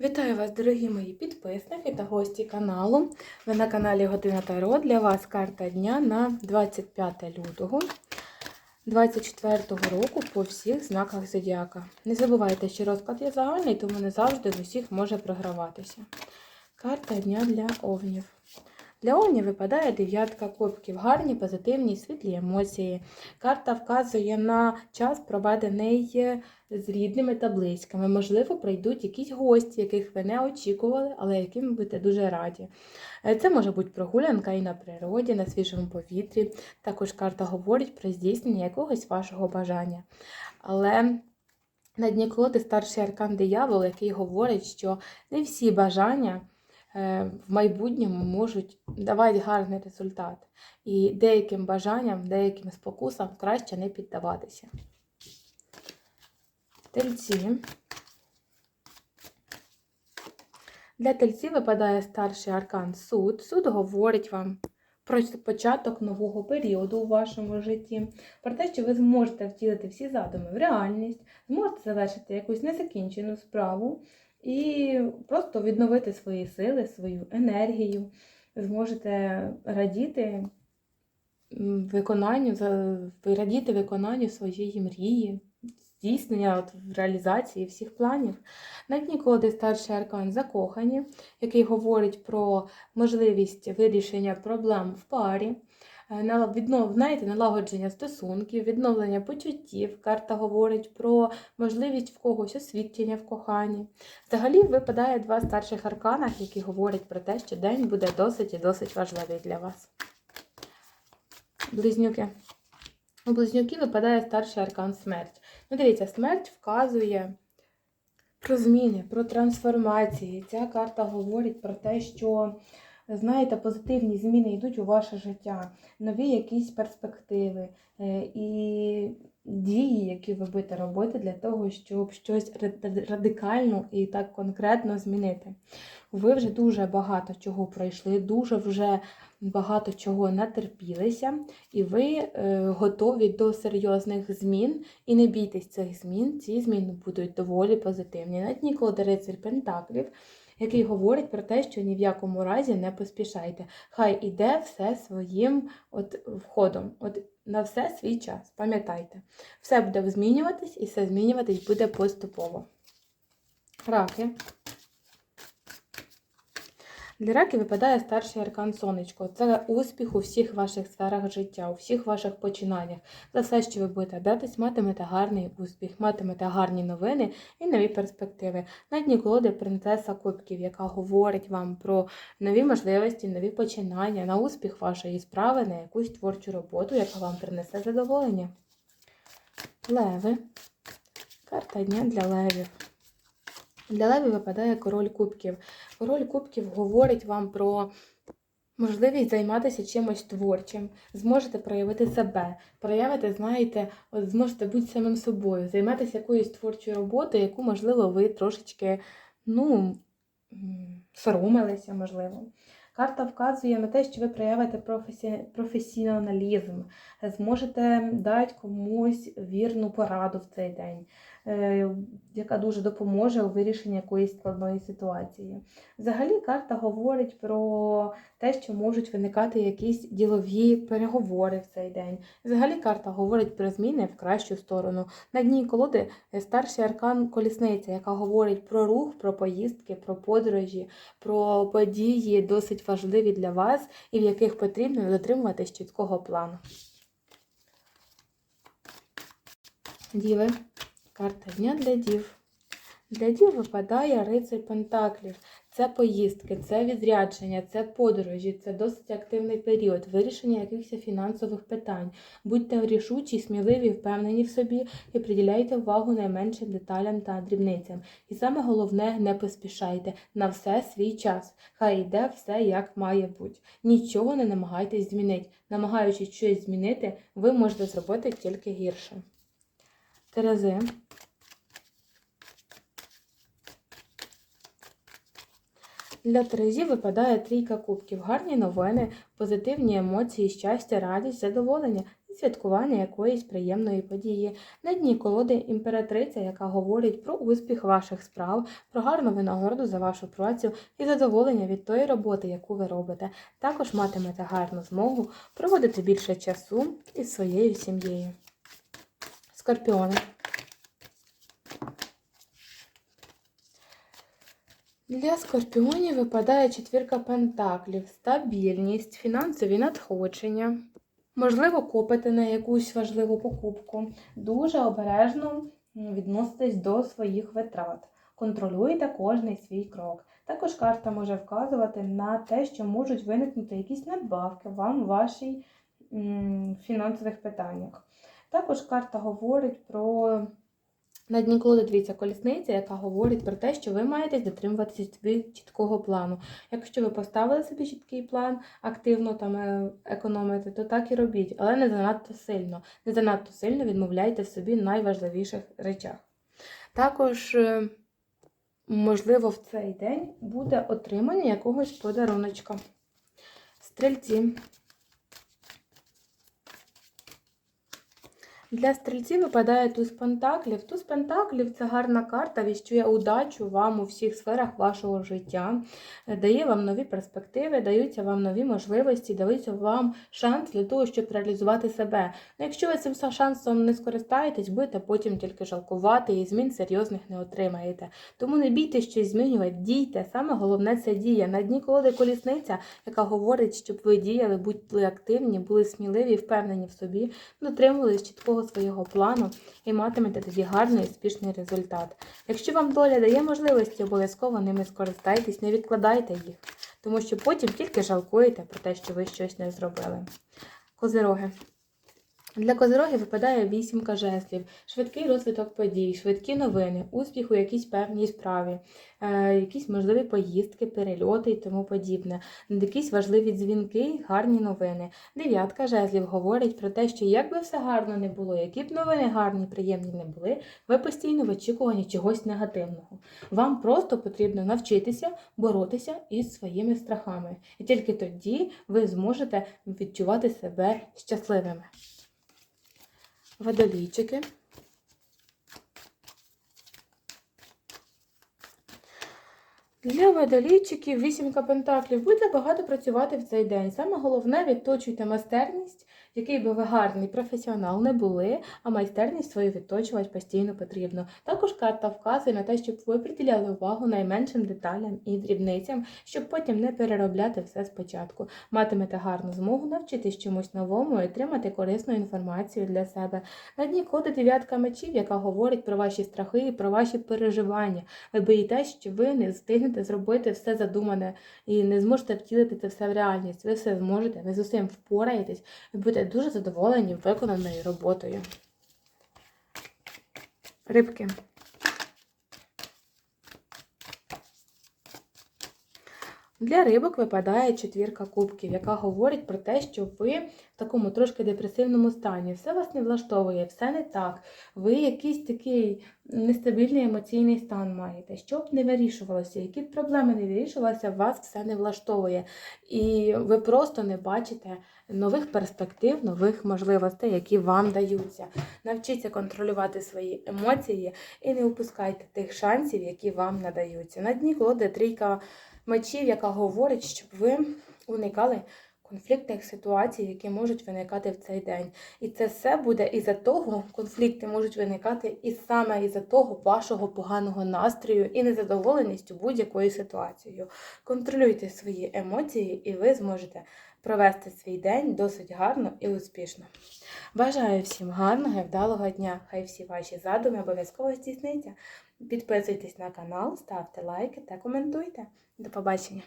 Вітаю вас, дорогі мої підписники та гості каналу. Ви на каналі Година Таро. Для вас карта дня на 25 лютого 24 року по всіх знаках зодіака. Не забувайте, що розклад є загальний, тому не завжди в усіх може програватися. Карта дня для овнів. Для овнів випадає дев'ятка кубків, гарні, позитивні, світлі емоції. Карта вказує на час, проведений з рідними та близькими. Можливо, прийдуть якісь гості, яких ви не очікували, але яким будете дуже раді. Е, Це може бути прогулянка і на природі, на свіжому повітрі. Також карта говорить про здійснення якогось вашого бажання. Але на дні колоди старший аркан диявол, який говорить, що не всі бажання е, в майбутньому можуть давати гарний результат. І деяким бажанням, деяким спокусам краще не піддаватися. Тельці. Для тельців випадає старший аркан суд. Суд говорить вам про початок нового періоду у вашому житті, про те, що ви зможете втілити всі задуми в реальність, зможете завершити якусь незакінчену справу і просто відновити свої сили, свою енергію, зможете радіти виконанню, радіти виконанню своєї мрії, здійснення от, реалізації всіх планів. На дні колоди старший аркан закохані, який говорить про можливість вирішення проблем в парі, віднов, знаєте, налагодження стосунків, відновлення почуттів. Карта говорить про можливість в когось освідчення в коханні. Взагалі випадає два старших арканах, які говорять про те, що день буде досить і досить важливий для вас. Близнюки. У близнюків випадає старший аркан смерть. Ну, дивіться, смерть вказує про зміни, про трансформації. Ця карта говорить про те, що, знаєте, позитивні зміни йдуть у ваше життя, нові якісь перспективи е, і дії, які ви будете робити для того, щоб щось радикально і так конкретно змінити. Ви вже дуже багато чого пройшли, дуже вже багато чого натерпілися, і ви е, готові до серйозних змін. І не бійтесь цих змін, ці зміни будуть доволі позитивні. На дні колоди рицарь Пентаклів, який говорить про те, що ні в якому разі не поспішайте. Хай іде все своїм от входом, от на все свій час. Пам'ятайте, все буде змінюватись і все змінюватись буде поступово. Раки. Для раків випадає старший аркан сонечко. Це успіх у всіх ваших сферах життя, у всіх ваших починаннях. За все, що ви будете братись, матимете гарний успіх, матимете гарні новини і нові перспективи. На дні принцеса Кубків, яка говорить вам про нові можливості, нові починання, на успіх вашої справи, на якусь творчу роботу, яка вам принесе задоволення. Леви. Карта дня для левів. Для левів випадає король кубків. Король кубків говорить вам про можливість займатися чимось творчим, зможете проявити себе, проявити, знаєте, от зможете бути самим собою, займатися якоюсь творчою роботою, яку, можливо, ви трошечки, ну, соромилися, можливо. Карта вказує на те, що ви проявите професі... професіоналізм, зможете дати комусь вірну пораду в цей день, яка дуже допоможе у вирішенні якоїсь складної ситуації. Взагалі, карта говорить про те, що можуть виникати якісь ділові переговори в цей день. Взагалі, карта говорить про зміни в кращу сторону. На дні колоди е, старший аркан колісниця, яка говорить про рух, про поїздки, про подорожі, про події досить важливі для вас і в яких потрібно дотримуватись чіткого плану. Діви. Карта дня для дів. Для дів випадає рицарь Пентаклів. Це поїздки, це відрядження, це подорожі, це досить активний період, вирішення якихось фінансових питань. Будьте рішучі, сміливі, впевнені в собі і приділяйте увагу найменшим деталям та дрібницям. І саме головне, не поспішайте на все свій час. Хай йде все як має бути. Нічого не намагайтесь змінити. Намагаючись щось змінити, ви можете зробити тільки гірше. Терези. Для Терезі випадає трійка кубків. Гарні новини, позитивні емоції, щастя, радість, задоволення. і святкування якоїсь приємної події. На дні колоди імператриця, яка говорить про успіх ваших справ, про гарну винагороду за вашу працю і задоволення від тої роботи, яку ви робите. Також матимете гарну змогу проводити більше часу із своєю сім'єю. Скорпіони. Для скорпіонів випадає четвірка пентаклів, стабільність, фінансові надходження. Можливо, копите на якусь важливу покупку. Дуже обережно відноситесь до своїх витрат. Контролюйте кожний свій крок. Також карта може вказувати на те, що можуть виникнути якісь надбавки вам у вашій фінансових питаннях. Також карта говорить про на дні колоди дивіться колісниця, яка говорить про те, що ви маєте дотримуватися чіткого плану. Якщо ви поставили собі чіткий план, активно там е, економити, то так і робіть, але не занадто сильно. Не занадто сильно відмовляйте собі найважливіших речах. Також, е, можливо, в цей день буде отримання якогось подаруночка. Стрільці. Для стрільців випадає туз пентаклів. Туз пентаклів це гарна карта, віщує удачу вам у всіх сферах вашого життя, дає вам нові перспективи, даються вам нові можливості, даються вам шанс для того, щоб реалізувати себе. Ну, якщо ви цим шансом не скористаєтесь, будете потім тільки жалкувати і змін серйозних не отримаєте. Тому не бійтесь щось змінювати, дійте. Саме головне це дія. На дні колоди колісниця, яка говорить, щоб ви діяли, були активні, були сміливі, впевнені в собі, дотримувались чіткого свого плану і матимете тоді гарний і успішний результат. Якщо вам доля дає можливості, обов'язково ними скористайтесь, не відкладайте їх, тому що потім тільки жалкуєте про те, що ви щось не зробили. Козироги. Для козирогів випадає вісімка жезлів, швидкий розвиток подій, швидкі новини, успіх у якійсь певній справі, е, якісь можливі поїздки, перельоти і тому подібне, якісь важливі дзвінки, гарні новини. Дев'ятка жезлів говорить про те, що як би все гарно не було, які б новини гарні, приємні не були, ви постійно в очікуванні чогось негативного. Вам просто потрібно навчитися боротися із своїми страхами. І тільки тоді ви зможете відчувати себе щасливими водолійчики. Для водолійчиків вісімка пентаклів буде багато працювати в цей день. Саме головне відточуйте майстерність, який би ви гарний професіонал не були, а майстерність свою відточувати постійно потрібно. Також карта вказує на те, щоб ви приділяли увагу найменшим деталям і дрібницям, щоб потім не переробляти все спочатку. Матимете гарну змогу навчитись чомусь новому і отримати корисну інформацію для себе. На дні коди дев'ятка мечів, яка говорить про ваші страхи і про ваші переживання. Ви боїтесь, що ви не встигнете зробити все задумане і не зможете втілити це все в реальність. Ви все зможете, ви з усім впораєтесь і будете дуже задоволені виконаною роботою. Рибки. Для рибок випадає четвірка кубків, яка говорить про те, що ви в такому трошки депресивному стані. Все вас не влаштовує, все не так. Ви якийсь такий нестабільний емоційний стан маєте. Що б не вирішувалося, які б проблеми не вирішувалися, вас все не влаштовує. І ви просто не бачите нових перспектив, нових можливостей, які вам даються. Навчіться контролювати свої емоції і не упускайте тих шансів, які вам надаються. На дні колоди трійка мечів, яка говорить, щоб ви уникали конфліктних ситуацій, які можуть виникати в цей день. І це все буде із-за того, конфлікти можуть виникати і саме із-за того вашого поганого настрою і незадоволеністю будь-якою ситуацією. Контролюйте свої емоції, і ви зможете провести свій день досить гарно і успішно. Бажаю всім гарного і вдалого дня! Хай всі ваші задуми обов'язково здійсняться. Підписуйтесь на канал, ставте лайки та коментуйте. До побачення!